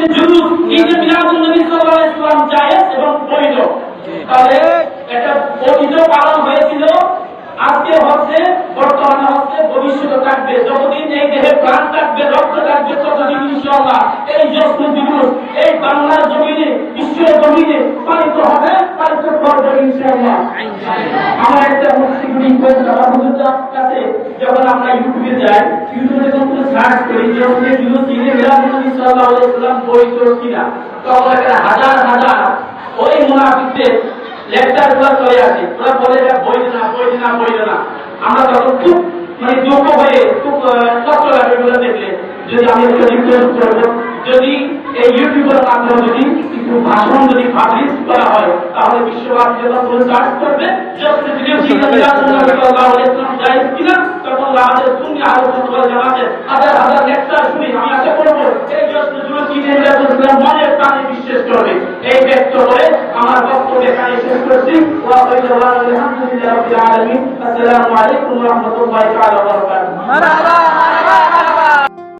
যে জুলুস ঈদে মিলাদুন নবী সাল্লাল্লাহু আলাইহি ওয়াসাল্লাম জায়েজ এবং বৈধ। তাহলে এটা বৈধ পালন হয়েছিল। আজকে হচ্ছে, বর্তমানে হচ্ছে, ভবিষ্যতে থাকবে। যতদিন এই দেহে প্রাণ থাকবে, রক্ত থাকবে, ততদিন ইনশাআল্লাহ এই জশ্ন দিবস এই বাংলার জমিনে, বিশ্বের জমিনে পালিত হবে, পালিত করবে ইনশাআল্লাহ। আমার একটা রিকোয়েস্ট আমার হুজুরদের কাছে যখন আমরা ইউটিউবে যাই, ইউটিউবে যখন সার্চ করি, যে নবী সাল্লাল্লাহু আলাইহি ওয়াসাল্লাম বৈধ কিনা? তখন এখানে হাজার হাজার ওই মুনাফিকদের লেকচারগুলো চলে আসে। ওরা বলে যে বৈধ না বৈধ না বৈধ না। আমরা তখন খুব মানে দুঃখ হয়ে খুব কষ্ট লাগে এগুলো দেখলে। যদি আমি একটা রিকোয়েস্ট করব যদি এই ইউটিউবের মাধ্যমে যদি কিছু ভাষণ যদি পাবলিশ করা হয় তাহলে বিশ্ববাসী যখন কোনো করবে যখন ভিডিও জায়েজ কিনা? তখন আমাদের সুন্নি আলোচনা করে জানাতে হাজার হাজার লেকচার শুনি আমি আশা করব এই যখন যুবক মনের প্রাণে বিশ্বাস করবে। এই ব্যক্ত করে আমার বক্তব্য এখানে শেষ করছি। আলহামদুলিল্লাহ আসসালামু আলাইকুম রহমতুল্লাহ